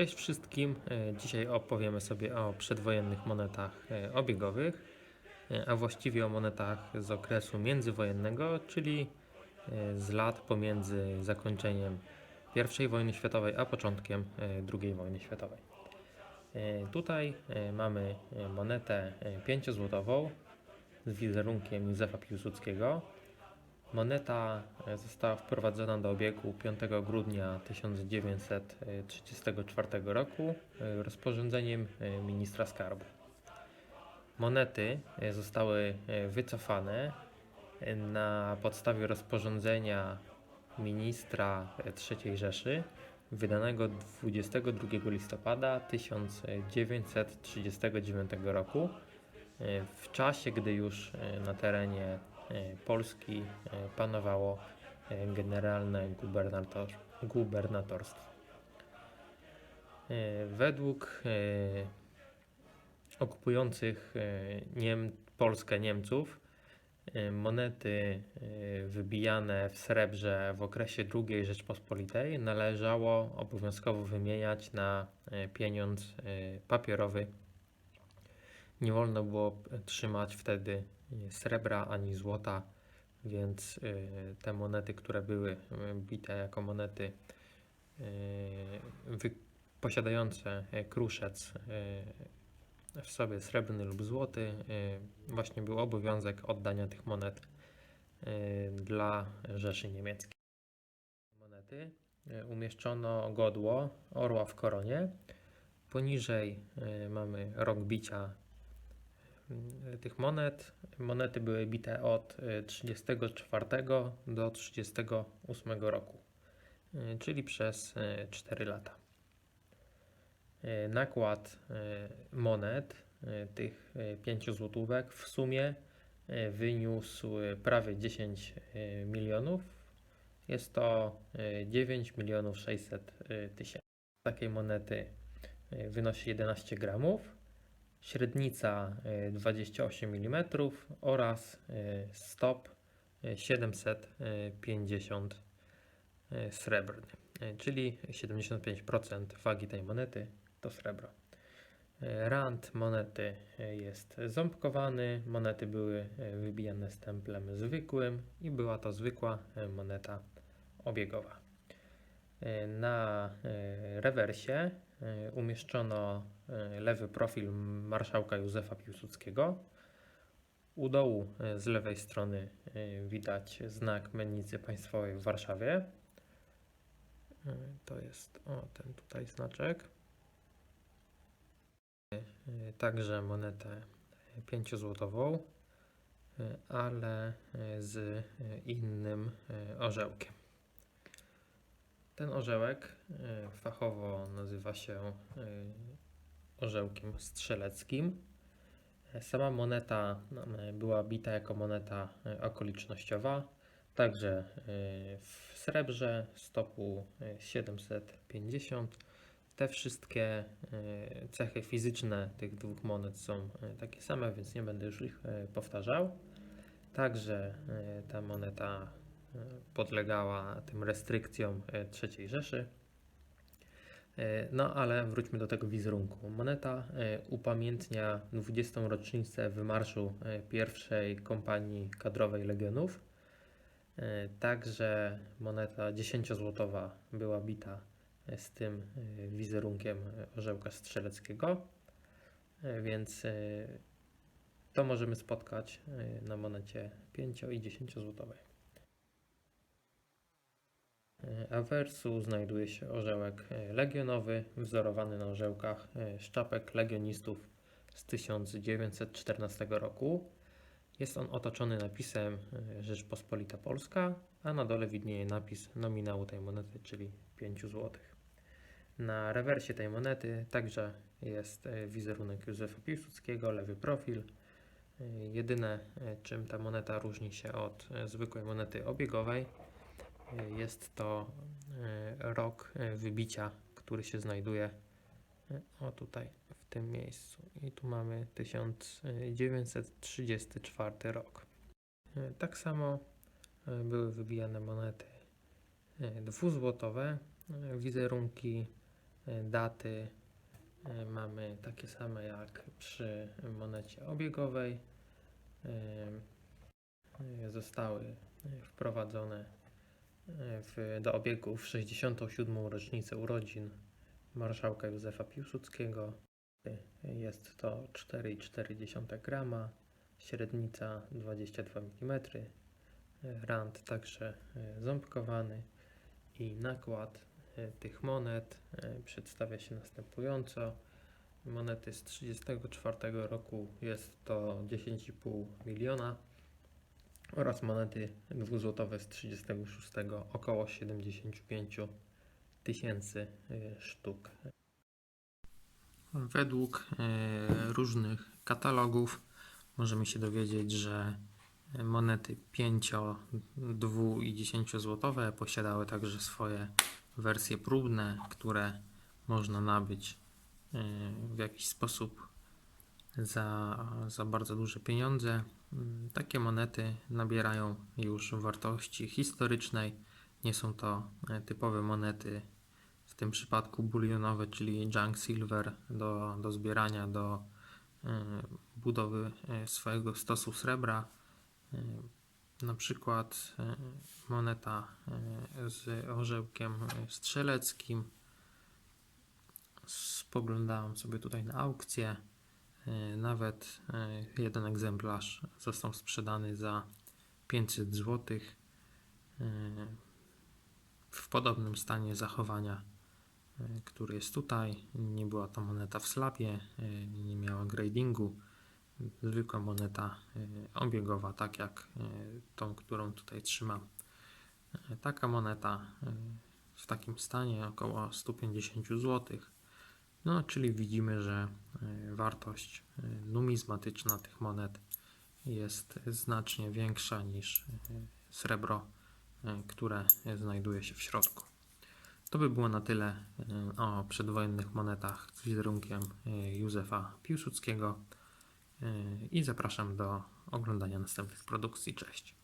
Cześć wszystkim. E, Dzisiaj opowiemy sobie o przedwojennych monetach e, obiegowych, e, a właściwie o monetach z okresu międzywojennego, czyli z lat pomiędzy zakończeniem I wojny światowej a początkiem II wojny światowej. Tutaj mamy monetę 5-złotową z wizerunkiem Józefa Piłsudskiego. Moneta e, została wprowadzona do obiegu 5 grudnia 1934 roku e, rozporządzeniem e, ministra skarbu. Monety zostały wycofane na podstawie rozporządzenia ministra III Rzeszy wydanego 22 listopada 1939 roku w czasie, gdy już na terenie Polski e, panowało e, generalne gubernator, gubernatorstwo. E, Według e, okupujących e, Niem, Polskę Niemców e, monety e, wybijane w srebrze w okresie II Rzeczpospolitej należało obowiązkowo wymieniać na e, pieniądz e, papierowy. Nie wolno było trzymać wtedy e, srebra ani złota, więc e, te monety, które były e, bite jako monety posiadające kruszec w sobie srebrny lub złoty, właśnie był obowiązek oddania tych monet dla Rzeszy Niemieckiej. Monety umieszczono godło orła w koronie. Poniżej mamy rok bicia tych monet. Monety były bite od e, 34 do 38 roku, e, czyli przez 4 lata. Nakład monet, tych 5 złotówek w sumie wyniósł prawie 10 e, milionów. Jest to e, 9 milionów 600 e, tysięcy. Takiej monety wynosi 11 gramów, średnica e, 28 mm oraz e, stop e, 750 e, srebrny, czyli 75% wagi tej monety to srebro. Rand monety jest ząbkowany, monety były wybijane stemplem zwykłym i była to zwykła moneta obiegowa. Na rewersie umieszczono e, lewy profil marszałka Józefa Piłsudskiego. U dołu e, z lewej strony e, widać znak Mennicy Państwowej w Warszawie. E, To jest o, ten tutaj znaczek. E, Także monetę 5-złotową, e, ale e, z e, innym e, orzełkiem. Ten orzełek e, fachowo nazywa się e, orzełkiem strzeleckim. Sama moneta e, była bita jako moneta okolicznościowa, także w srebrze stopu e, 750. Te wszystkie cechy fizyczne tych dwóch monet są takie same, więc nie będę już ich powtarzał. Także ta moneta podlegała tym restrykcjom e, III Rzeszy. E, No ale wróćmy do tego wizerunku. Moneta e, upamiętnia 20. rocznicę wymarszu pierwszej kompanii kadrowej Legionów. Także moneta 10-złotowa była bita z tym wizerunkiem orzełka strzeleckiego. Więc to możemy spotkać na monecie 5 i 10 złotowej. E, A w wersu znajduje się orzełek e, legionowy, wzorowany na orzełkach e, szczapek legionistów z 1914 roku. Jest on otoczony napisem e, Rzeczpospolita Polska, a na dole widnieje napis nominału tej monety, czyli 5 zł. Na rewersie tej monety także jest wizerunek Józefa Piłsudskiego, lewy profil. Jedyne, czym ta moneta różni się od zwykłej monety obiegowej, jest to e, rok e, wybicia, który się znajduje e, o tutaj, w tym miejscu. I tu mamy 1934 rok. Tak samo były wybijane monety dwuzłotowe, wizerunki Daty mamy takie same jak przy monecie obiegowej. Zostały wprowadzone w, do obiegu w 67. rocznicę urodzin marszałka Józefa Piłsudskiego. Jest to 4,4 grama, średnica 22 mm, rand także e, ząbkowany i nakład e, tych monet e, przedstawia się następująco. Monety z 1934 roku jest to 10,5 miliona oraz monety dwuzłotowe z 36 około 75 tysięcy e, sztuk. Według e, różnych katalogów możemy się dowiedzieć, że monety 5, 2 i 10 złotowe posiadały także swoje wersje próbne, które można nabyć e, w jakiś sposób za, za bardzo duże pieniądze. Takie monety nabierają już wartości historycznej. Nie są to e, typowe monety, w tym przypadku bulionowe, czyli junk silver do, do zbierania, do e, budowy e, swojego stosu srebra. Na przykład moneta z orzełkiem strzeleckim. Spoglądałem sobie tutaj na aukcję. E, Nawet e, jeden egzemplarz został sprzedany za 500 zł. W podobnym stanie zachowania, e, który jest tutaj. Nie była to moneta w slapie, e, nie miała gradingu. Zwykła moneta e, obiegowa, tak jak e, tą, którą tutaj trzymam. E, Taka moneta e, w takim stanie około 150 zł. No, czyli widzimy, że e, wartość e, numizmatyczna tych monet jest znacznie większa niż e, srebro, które znajduje się w środku. To by było na tyle o przedwojennych monetach z wizerunkiem Józefa Piłsudskiego i zapraszam do oglądania następnych produkcji. Cześć.